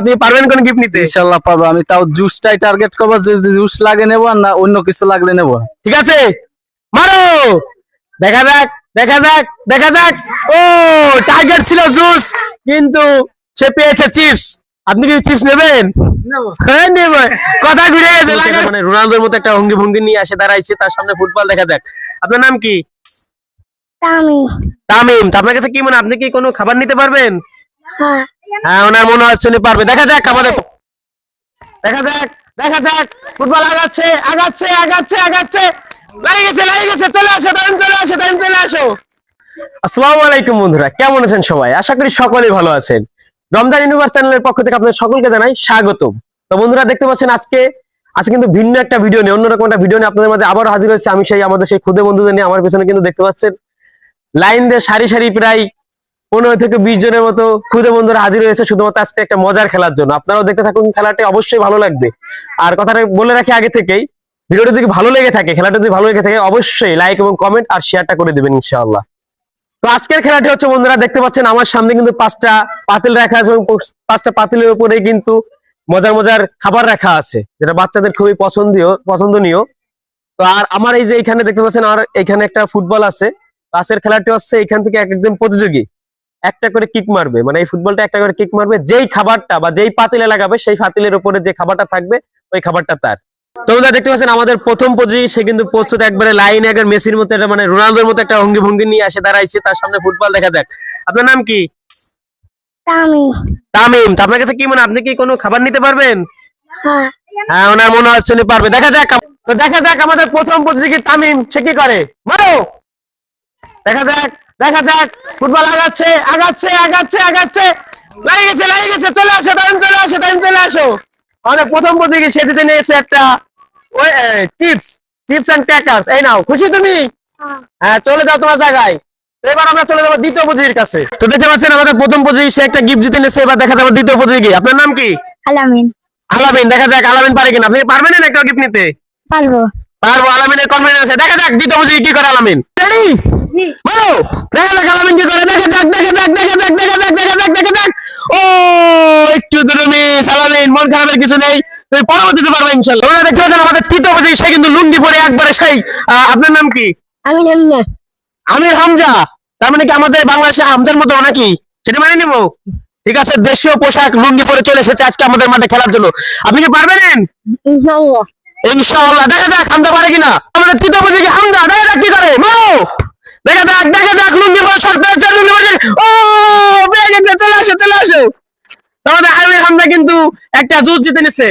আপনি পারবেন কোন গিফট নিতে? আমি তাও জুসটাই টার্গেট করব যদি জুস লাগে নেব না অন্য কিছু লাগলে নেব। ঠিক আছে? মারো! দেখা যাক দেখা যাক দেখা যাক। ও টার্গেট ছিল জুস কিন্তু সে পেয়েছে চিপস আপনি কি চিপস নেবেন? হ্যাঁ নেব। কথা ঘুরে গেছে মানে রোনালদোর মতো একটা ভঙ্গি ভঙ্গি নিয়ে আসে দাঁড়াইছে তার সামনে ফুটবল দেখা যাক। আপনার নাম কি? তামি তামিম আপনার কাছে কি মনে আপনি কি কোনো খাবার নিতে পারবেন? হ্যাঁ। হ্যাঁ ওনার মনে হচ্ছে উনি পারবে। দেখা যাক আমাদের দেখা যাক দেখা যাক। ফুটবল আগাচ্ছে আগাচ্ছে আগাচ্ছে আগাচ্ছে। লাগে গেছে লাগে গেছে। চলে আসো টাইম চলে আসো টাইম চলে আসো। আসসালামু আলাইকুম বন্ধুরা, কেমন আছেন সবাই? আশা করি সকলেই ভালো আছেন। রমজান ইউনিভার্স চ্যানেলের পক্ষ থেকে আপনাদের সকলকে জানাই স্বাগতম। তো বন্ধুরা, দেখতে পাচ্ছেন আজকে আজকে কিন্তু ভিন্ন একটা ভিডিও নিয়ে, অন্যরকম একটা ভিডিও নিয়ে আপনাদের মাঝে আবার হাজির হয়েছে। আমি সেই, আমাদের সেই খুদে বন্ধুদের নিয়ে, আমার পেছনে কিন্তু দেখতে পাচ্ছেন। লাইন দিয়ে সারি সারি প্রায় পনেরো থেকে বিশ জনের মতো খুদে বন্ধুরা হাজির হয়েছে শুধুমাত্র আজকে একটা মজার খেলার জন্য। আপনারাও দেখতে থাকুন, খেলাটি অবশ্যই ভালো লাগবে। আর কথাটা বলে রাখি আগে থেকেই, ভিডিওটা যদি ভালো লেগে থাকে, খেলাটা যদি ভালো লেগে থাকে, অবশ্যই লাইক এবং কমেন্ট আর শেয়ারটা করে দিবেন ইনশাআল্লাহ। তো আজকের খেলাটি হচ্ছে বন্ধুরা, দেখতে পাচ্ছেন আমার সামনে কিন্তু পাঁচটা পাতিল রাখা আছে এবং পাঁচটা পাতিলের উপরে কিন্তু মজার মজার খাবার রাখা আছে, যেটা বাচ্চাদের খুবই পছন্দীয় পছন্দনীয়। তো আর আমার এই যে এখানে দেখতে পাচ্ছেন, আর এখানে একটা ফুটবল আছে। পাশের খেলাটি হচ্ছে এখান থেকে এক একজন প্রতিযোগী। একটা করে কিক মারবে। মানে এই ফুটবলটা একটা করে কিক মারবে যেই খাবারটা বা যেই পাতিলে লাগাবে সেই পাতিলের উপরে যে খাবারটা থাকবে ওই খাবারটা তার। তোমরা দেখতে পাচ্ছেন আমাদের প্রথম প্রতিযোগী সে কিন্তু প্রস্তুত একবারে লাইন একবার মেসির মতো একটা মানে রোনালদোর মতো একটা ভঙ্গি ভঙ্গি নিয়ে আসে দাঁড়াইছে তার সামনে ফুটবল দেখা যাক। আপনার নাম কি? তামি তামিম আপনার কাছে কি মনে হয়? আপনি কি কোনো খাবার নিতে পারবেন? হ্যাঁ। হ্যাঁ ওনার মনে হচ্ছে পারবে। দেখা যাক তো দেখা যাক আমাদের প্রথম প্রতিযোগী তামিম সে কি করে? মারো! দেখা যাক। দেখা যাক ফুটবল আগাচ্ছে আগাচ্ছে আগাচ্ছে আগাচ্ছে। লাগে গেছে লাগে গেছে চলে আসো টাইম চলে আসো টাইম চলে আসো। আমাদের প্রথম প্রতিযোগী সে দিতে নিয়েছে একটা ওই চিপস চিপস এন্ড ক্র্যাকার্স এই নাও খুশি তুমি? হ্যাঁ। হ্যাঁ চলে যাও তোমার জায়গায়। এবার আমরা চলে যাব দ্বিতীয় প্রতিযোগীর কাছে। তো দেখতে পাচ্ছেন আমাদের প্রথম প্রতিযোগী সে একটা গিফট জিতে নিয়েছে এবার দেখা যাবে দ্বিতীয় প্রতিযোগী। আপনার নাম কি? আলামিন। আলামিন দেখা যাক আলামিন পারে কিনা। আপনি পারবেন না একটা গিফট নিতে? পারব। পারব আলামিনের কনফিডেন্স আছে। দেখা যাক দ্বিতীয় প্রতিযোগী কি করে আলামিন? রেডি জি দেখা যাক করে? দেখা যাক দেখা যাক দেখা যাক দেখা যাক দেখা যাক দেখা যাক। ও একটু দূরে মিস মন খারাপের কিছু নেই। তুমি পরবর্তীতে পারবে ইনশাল্লাহ। তোমরা দেখতে পাচ্ছেন আমাদের তৃতীয় প্রতিযোগী সে কিন্তু লুঙ্গি পরে একবারে সেই আপনার নাম কি? আমি নামিনা আমির হামজা। তার মানে কি আমাদের বাংলাদেশে হামজার মতো নাকি? সেটা মানে নেব? ঠিক আছে দেশীয় পোশাক লুঙ্গি পরে চলে এসেছে আজকে আমাদের মাঠে খেলার জন্য। আপনি কি পারবেন? ইনশাআল্লাহ। দেখা যাক হামদা পারে কিনা। আমাদের তৃতীয় হামদা দেখা যাক কি করে। দেখা যাক দেখা যাক লুঙ্গি পরে শর্ট পেয়েছে লুঙ্গি পরে ও পেয়ে গেছে চলে আসো চলে আসো। আমাদের আমির হামদা কিন্তু একটা জুস জিতে নিছে।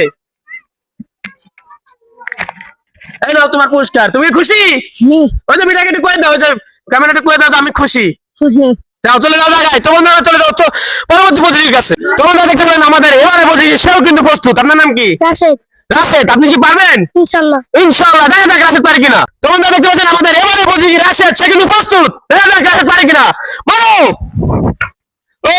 এই নাও তোমার পুরস্কার তুমি খুশি? ওই যে একটু দাও ওই যে ক্যামেরাটা দাও আমি খুশি। যাও চলে যাও জায়গায়। তোমার চলে যাও পরবর্তী প্রতিযোগীর কাছে তোমার দেখতে পেলেন আমাদের এবারে প্রতিযোগী সেও কিন্তু প্রস্তুত। আপনার নাম কি? রাশেদ। রাশেদ আপনি কি পারবেন? ইনশাল্লাহ। ইনশাআল্লাহ দেখা যাক রাশেদ পারে কিনা। তোমার দেখতে পাচ্ছেন আমাদের এবারে প্রতিযোগী রাশেদ সে কিন্তু প্রস্তুত। দেখা যাক রাশেদ পারে কিনা। মারো! ও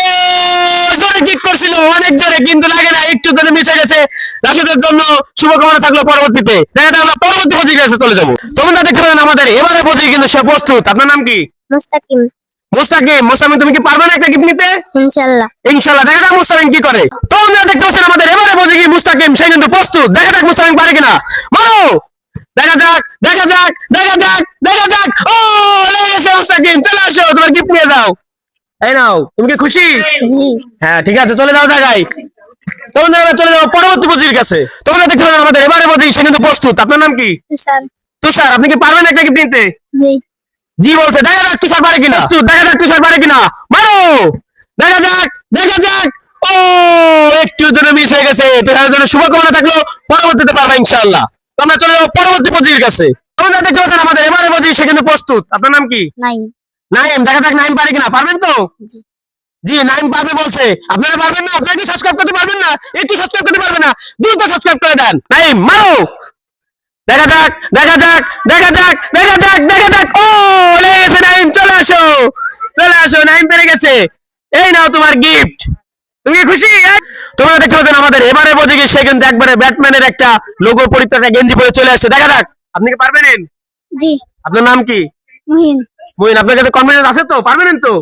জোরে কিক করছিল। অনেক জোরে কিন্তু লাগে না একটু জোরে মিশে গেছে। রাশেদের জন্য শুভকামনা থাকল পরবর্তীতে। দেখা যাক আমরা পরবর্তী কাছে চলে যাব। তোমরা দেখতে পেলেন আমাদের এবারে কিন্তু সে প্রস্তুত। আপনার নাম কি? মুস্তাকিম। মোস্তাকিম মোস্তাকিম তুমি কি পারবে না একটা গিফট নিতে? ইনশাল্লাহ। ইনশাল্লাহ দেখা যাক মুস্তাকিম কি করে। তোমরা দেখতে পাচ্ছেন আমাদের এবারে বলছি কি মুস্তাকিম সে কিন্তু প্রস্তুত। দেখা যাক মুস্তাকিম পারে কিনা। মারো! দেখা যাক দেখা যাক দেখা যাক দেখা যাক। ও লেগে গেছে মুস্তাকিম চলে আসো তোমার গিফট নিয়ে যাও। এই নাও তুমি কি খুশি? হ্যাঁ ঠিক আছে চলে যাও জায়গায়। তোমরা এবার চলে যাও পরবর্তী পজির কাছে। তোমরা দেখতে পাচ্ছেন আমাদের এবারে বলছি সে কিন্তু প্রস্তুত। আপনার নাম কি? তুষার। তুষার আপনি কি পারবেন একটা গিফট নিতে? জি। জি বলছে দেখা যাক তুষার পারে কিনা। দেখা যাক তুষার পারে কিনা। মারো! দেখা যাক দেখা যাক। ও একটু জন্য মিস হয়ে গেছে। তুষারের জন্য শুভকামনা থাকল। পরবর্তীতে পারবে ইনশাআল্লাহ। আমরা চলে যাব পরবর্তী পজির কাছে। তোমরা দেখতে পাচ্ছেন আমাদের? এবারে পজি সে কিন্তু প্রস্তুত। আপনার নাম কি? নাই নাইম দেখা যাক নাইম পারে কিনা। পারবেন তো? জি। জি নাইম পারবে বলছে। আপনারা পারবেন না? আপনারা কি সাবস্ক্রাইব করতে পারবেন না? একটু সাবস্ক্রাইব করতে পারবেন না? দ্রুত সাবস্ক্রাইব করে দেন। নাইম মারো! দেখা যাক দেখা যাক দেখা যাক দেখা যাক দেখা যাক। ও লেগে গেছে নাইম চলে আসো চলে আসো নাইম পেরে গেছে। এই নাও তোমার গিফট তুমি খুশি? তোমরা দেখতে পাচ্ছেন আমাদের এবারে সে কিন্তু একবারে ব্যাটম্যানের একটা লোগো পরিত্র একটা গেঞ্জি পরে চলে আসছে। দেখা যাক আপনি কি পারবেন জি। আপনার নাম কি? মুহিন। মইন আপনার কাছে কনফিডেন্স আছে তো? পারবেন তো?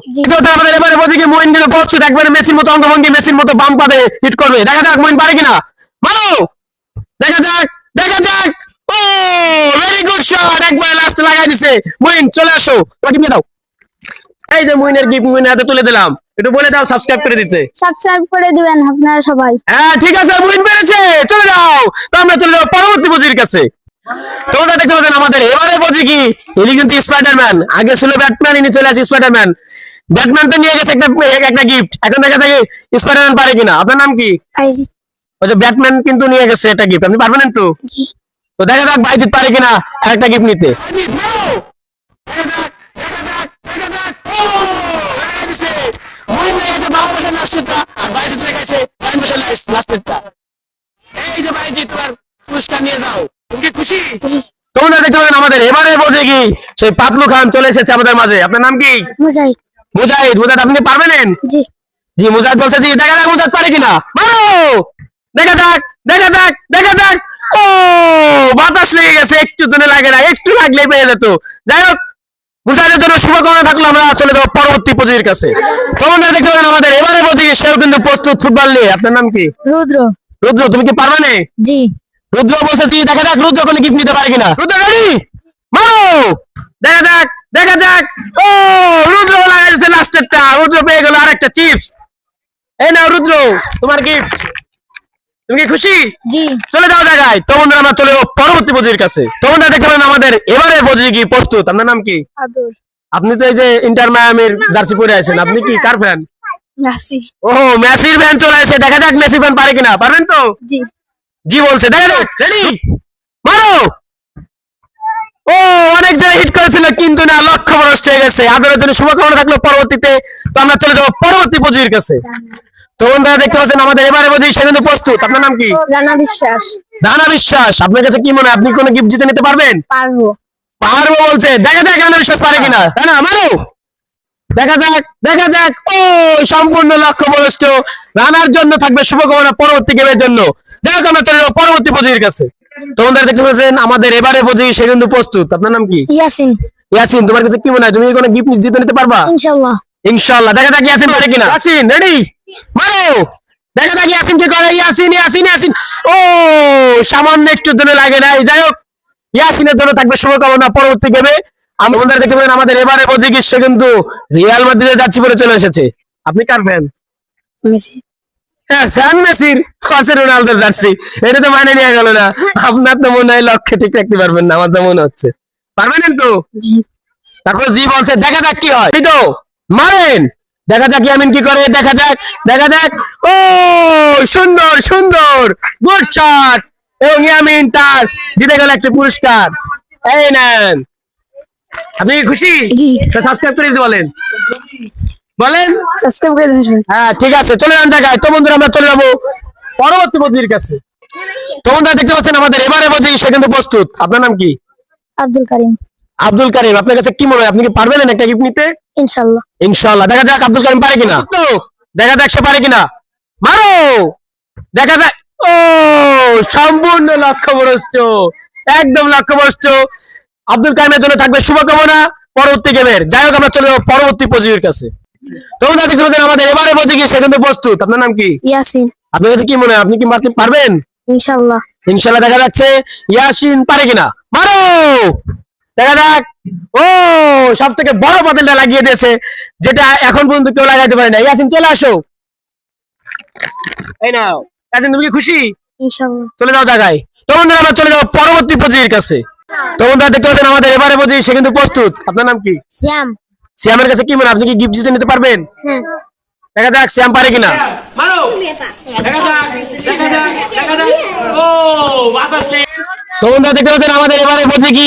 আমাদের এবারে কি মইন কিন্তু প্রস্তুত একবারে মেসির মতো অঙ্গভঙ্গি মেসির মতো বাম পাতে হিট করবে। দেখা যাক মইন পারে কিনা। মারো দেখা যাক দেখা যাক। ও ভেরি গুড শট একবার লাস্ট লাগাই দিছে। মইন চলে আসো। দাও। এই যে মইনের গিফট মইনের হাতে তুলে দিলাম। একটু বলে দাও সাবস্ক্রাইব করে দিতে। সাবস্ক্রাইব করে দিবেন আপনারা সবাই। হ্যাঁ ঠিক আছে পেরেছে। চলে যাও। তো আমরা চলে যাব পরবর্তী বুঝির কাছে। তোমরা দেখতে পাচ্ছেন আমাদের এবারে বুঝি কি? ইনি কিন্তু স্পাইডারম্যান আগে ছিল ব্যাটম্যান ইনি চলে আসে স্পাইডারম্যান ব্যাটম্যান তো নিয়ে গেছে একটা একটা গিফট এখন দেখা যায় স্পাইডারম্যান পারে কিনা। আপনার নাম কি? ওই যে ব্যাটম্যান কিন্তু নিয়ে গেছে একটা গিফট আপনি পারবেন তো? তো দেখা যাক বাইজিৎ পারে কিনা আর একটা গিফট নিতে। তোমার দেখতে পাবেন আমাদের এবারে বোঝে কি সেই পাতলু খান চলে এসেছে আমাদের মাঝে। আপনার নাম কি? মুজাহিদ। মুজাহিদ মুজাহিদ আপনি পারবেন জি। জি মুজাহিদ বলছে জি দেখা যাক মুজাহিদ পারে কিনা। দেখা যাক দেখা যাক দেখা যাক। ও বাতাস লেগে গেছে একটু জন্য লাগে না একটু লাগলে পেয়ে যেত। যাই হোক মুজাহিদের জন্য শুভকামনা থাকল আমরা চলে যাব পরবর্তী পজির কাছে। তোমরা দেখতে পাবেন আমাদের? এবারে প্রতি সেও কিন্তু প্রস্তুত ফুটবল নিয়ে। আপনার নাম কি? রুদ্র। রুদ্র তুমি কি পারবে না? জি। রুদ্র বলছে জি দেখা যাক রুদ্র কোনো গিফট নিতে পারে কিনা। রুদ্র রেডি মারো! দেখা যাক দেখা যাক। ও রুদ্র লাগাইছে লাস্টেরটা রুদ্র পেয়ে গেল আরেকটা চিপস এই নাও রুদ্র তোমার গিফট তুমি কি খুশি? জি। চলে যাও জায়গায় তো বন্ধুরা আমরা চলে যাব পরবর্তী পজির কাছে। তো বন্ধুরা দেখতে পারেন আমাদের এবারে পজি কি প্রস্তুত। আপনার নাম কি? আদর। আপনি তো এই যে ইন্টার মায়ামির জার্সি পরে আছেন। আপনি কি কার ফ্যান রাসি ও মেসির ফ্যান চলে আসে। দেখা যাক মেসি ফ্যান পারে কিনা। পারবেন তো? জি। জি বলছে। দেখা যাক। রেডি মারো! ও অনেক জায়গায় হিট করেছিল কিন্তু না লক্ষ্য ভ্রষ্ট হয়ে গেছে। আদরের জন্য শুভকামনা থাকল পরবর্তীতে। তো আমরা চলে যাব পরবর্তী পজির কাছে। তো বন্ধুরা দেখতে পাচ্ছেন আমাদের এবারে পজি সে কিন্তু প্রস্তুত। আপনার নাম কি? রানা বিশ্বাস। রানা বিশ্বাস আপনার কাছে কি মনে হয় আপনি কোনো গিফট জিতে নিতে পারবেন? পারব। পারব বলছে। দেখা যাক রানা বিশ্বাস পারে কিনা। রানা মারো। দেখা যাক দেখা যাক। ও সম্পূর্ণ লক্ষ্য ভ্রষ্ট। রানার জন্য থাকবে শুভকামনা পরবর্তী গেমের জন্য। যাই হোক আমরা চলে যাব পরবর্তী পজির কাছে। তোমাদের দেখতে পাচ্ছেন আমাদের এবারে পজি সে কিন্তু প্রস্তুত। আপনার নাম কি? ইয়াসিন। ইয়াসিন তোমার কাছে কি মনে হয়? তুমি কি কোনো গিফট জিতে নিতে পারবা? ইনশাল্লাহ। ইনশাআল্লাহ দেখা যাক ইয়াসিন পারে কিনা। ইয়াসিন রেডি মারো! দেখা যাক ইয়াসিন কি করে ইয়াসিন ইয়াসিন ইয়াসিন। ও সামান্য একটু জন্য লাগে নাই। যাই হোক ইয়াসিনের জন্য থাকবে শুভকামনা পরবর্তী গেমে আমাদের দেখতে পাবেন আমাদের এবারে পজিকি সে কিন্তু রিয়াল মাদ্রিদে যাচ্ছি বলে চলে এসেছে। আপনি কার ফ্যান মেসি। হ্যাঁ ফ্যান মেসির কাছে এটা তো মানে নিয়ে গেল না। আপনার তো মনে হয় লক্ষ্যে ঠিক রাখতে পারবেন না আমার তো মনে হচ্ছে। পারবেন তো জি। তারপর জি বলছে দেখা যাক কি হয়। এই তো মারেন! দেখা যাক ইয়ামিন কি করে দেখা যাক দেখা যাক। ও সুন্দর সুন্দর গুড শট এবং ইয়ামিন তার জিতে গেল একটি পুরস্কার। এই নেন। আপনি খুশি? সাবস্ক্রাইব করে দিতে বলেন। বলেন। সাবস্ক্রাইব করে দিন হ্যাঁ ঠিক আছে চলে যান জায়গায়। তো বন্ধুরা আমরা চলে যাব পরবর্তী মন্দির কাছে। তো বন্ধুরা দেখতে পাচ্ছেন আমাদের এবারে মন্দির সে কিন্তু প্রস্তুত। আপনার নাম কি? আব্দুল কারিম। আব্দুল কারিম আপনার কাছে কি মনে হয়? আপনি কি পারবেন একটা গিফট নিতে? ইনশাল্লাহ ইনশাআল্লাহ। দেখা যাক আব্দুল কারিম পারে কিনা। দেখা যাক সে পারে কিনা। মারো! দেখা যাক। ও সম্পূর্ণ লক্ষ্যভ্রষ্ট। একদম লক্ষ্যভ্রষ্ট। আব্দুল কারিমের জন্য থাকবে শুভকামনা পরবর্তী গেমের যাই হোক আমরা চলে যাব পরবর্তী পজির কাছে। তোমরা দেখতে পাচ্ছেন আমাদের। এবারে পজি গিয়ে সে কিন্তু প্রস্তুত। আপনার নাম কি? ইয়াসিন। আপনার কাছে কি মনে হয়? আপনি কি মারতে পারবেন? ইনশাল্লাহ ইনশাল্লাহ দেখা যাচ্ছে। ইয়াসিন পারে কিনা? মারো! দেখা যাক। ও সব থেকে বড় পাতিলটা লাগিয়ে দিয়েছে যেটা এখন পর্যন্ত কেউ লাগাইতে পারে না ইয়াসিন চলে আসো। এই নাও। ইয়াসিন তুমি কি খুশি? চলে যাও জায়গায়। তো বন্ধুরা আমরা চলে যাব পরবর্তী পজির কাছে। তো বন্ধুরা দেখতে পাচ্ছেন আমাদের এবারে পজি সে কিন্তু প্রস্তুত। আপনার নাম কি? শ্যাম। শ্যামের কাছে কি মনে আপনি কি গিফট জিতে নিতে পারবেন? হ্যাঁ। দেখা যাক শ্যাম পারে কিনা। মারো। দেখা যাক দেখা যাক দেখা যাক। ও বাতাস তো বন্ধুরা দেখতে পাচ্ছেন আমাদের এবারে বলছে কি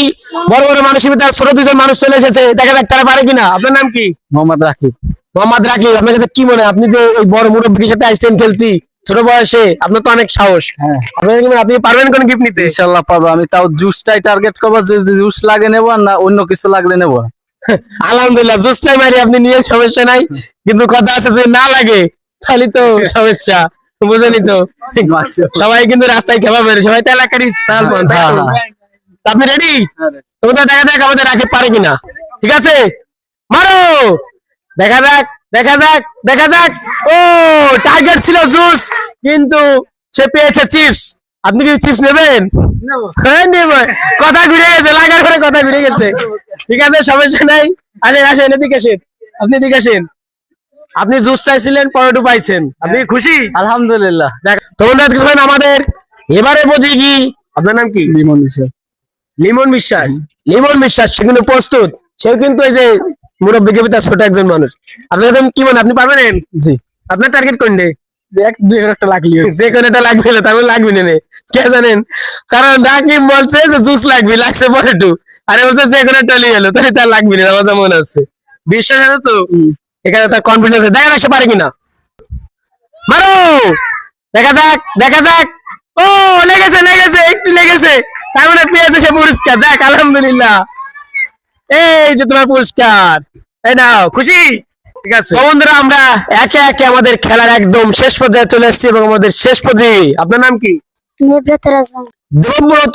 বড় বড় মানুষের ভিতরে ছোট দুজন মানুষ চলে এসেছে। দেখা যাক তারা পারে কিনা। আপনার নাম কি? মোহাম্মদ রাকিব। মোহাম্মদ রাকিব আপনার কাছে কি মনে আপনি যে ওই বড় মুরব্বীর সাথে আসছেন খেলতি ছোট বয়সে। আপনার তো অনেক সাহস। হ্যাঁ। হয় আপনি পারবেন কোন গিফট নিতে? ইনশাল্লাহ পারব। আমি তাও জুসটাই টার্গেট করব। যদি জুস লাগে নেব না অন্য কিছু লাগলে নেব। আলহামদুলিল্লাহ জোসটাই মারি। আপনি নিয়ে সমস্যা নাই। কিন্তু কথা আছে যে না লাগে তাহলে তো সমস্যা। বুঝেনি তো। সবাই কিন্তু রাস্তায় খেপা বেরো সবাই তো এলাকারই হ্যাঁ, হ্যাঁ। আপনি রেডি তোমাদের দেখা যাক আমাদের রাখে পারে কিনা। ঠিক আছে? মারো! দেখা যাক দেখা যাক দেখা যাক। ও টার্গেট ছিল জুস কিন্তু সে পেয়েছে চিপস আপনি কি চিপস নেবেন? হ্যাঁ নেব। কথা ঘুরে গেছে লাগার পরে কথা ঘুরে গেছে। ঠিক আছে সমস্যা নাই। আসেন আসেন এদিকে আসেন। আপনি এদিকে আসেন। আপনি জুস চাইছিলেন পরোটু পাইছেন। আপনি খুশি? আলহামদুলিল্লাহ। যাক তোমরা আজকে আমাদের এবারে বুঝি কি আপনার নাম কি? বিমন বিষয় লিমন বিশ্বাস লিমন বিশ্বাস সে কিন্তু প্রস্তুত। সেও কিন্তু এই যে মুরব্বী পিতা ছোট একজন মানুষ। আপনার কাছে কি মনে আপনি পারবেন? জি। আপনার টার্গেট কোনটে? এক দুই একটা লাগলি যে কোনো একটা লাগবে না তারপরে লাগবে না কে জানেন? কারণ রাকিব বলছে যে জুস লাগবে লাগছে পরেটু আরে বলছে যে কোনো একটা লিয়ে এলো তাহলে তার লাগবে না আমার মনে হচ্ছে। বিশ্বাস আছে তো? এখানে তার কনফিডেন্স দেখা পারে কিনা। মারো! দেখা যাক দেখা যাক। ও লেগেছে লেগেছে একটু লেগেছে। তার মানে পেয়েছে সে পুরস্কার যাক আলহামদুলিল্লাহ। এই যে তোমার পুরস্কার। এই নাও খুশি? ঠিক আছে। বন্ধুরা আমরা একে একে আমাদের খেলার একদম শেষ পর্যায়ে চলে এসেছি এবং আমাদের শেষ পর্যায়ে আপনার নাম কি? নিবৃত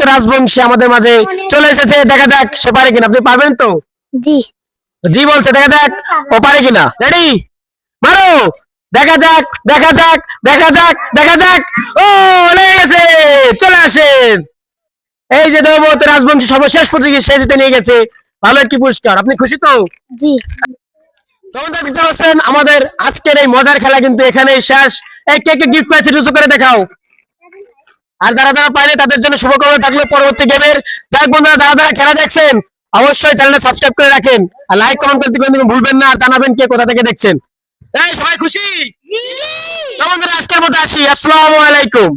রাজবংশ। আমাদের মাঝে চলে এসেছে দেখা যাক সে পারে কিনা। আপনি পারবেন তো? জি। জি বলছে দেখা যাক ও পারে কিনা। রেডি মারো! দেখা যাক দেখা যাক দেখা যাক দেখা যাক। ও লেগে গেছে চলে আসেন। এই যে দেবত রাজবংশী সর্বশেষ পর্যন্ত সে জিতে নিয়ে গেছে। ভালো একটি পুরস্কার। আপনি খুশি তো? জি। তোমরা দেখতে পাচ্ছেন আমাদের আজকের এই মজার খেলা কিন্তু এখানেই শেষ। এই কে কে গিফট পাইছে রুজু করে দেখাও। আর যারা যারা পাইলে তাদের জন্য শুভকামনা থাকলে পরবর্তী গেমের। যাক বন্ধুরা যারা যারা খেলা দেখছেন অবশ্যই চ্যানেলটা সাবস্ক্রাইব করে রাখেন। আর লাইক কমেন্ট করতে কিন্তু ভুলবেন না। আর জানাবেন কে কোথা থেকে দেখছেন। সবাই খুশি? বন্ধুরা আজকের মতো আসি। আসসালামু আলাইকুম।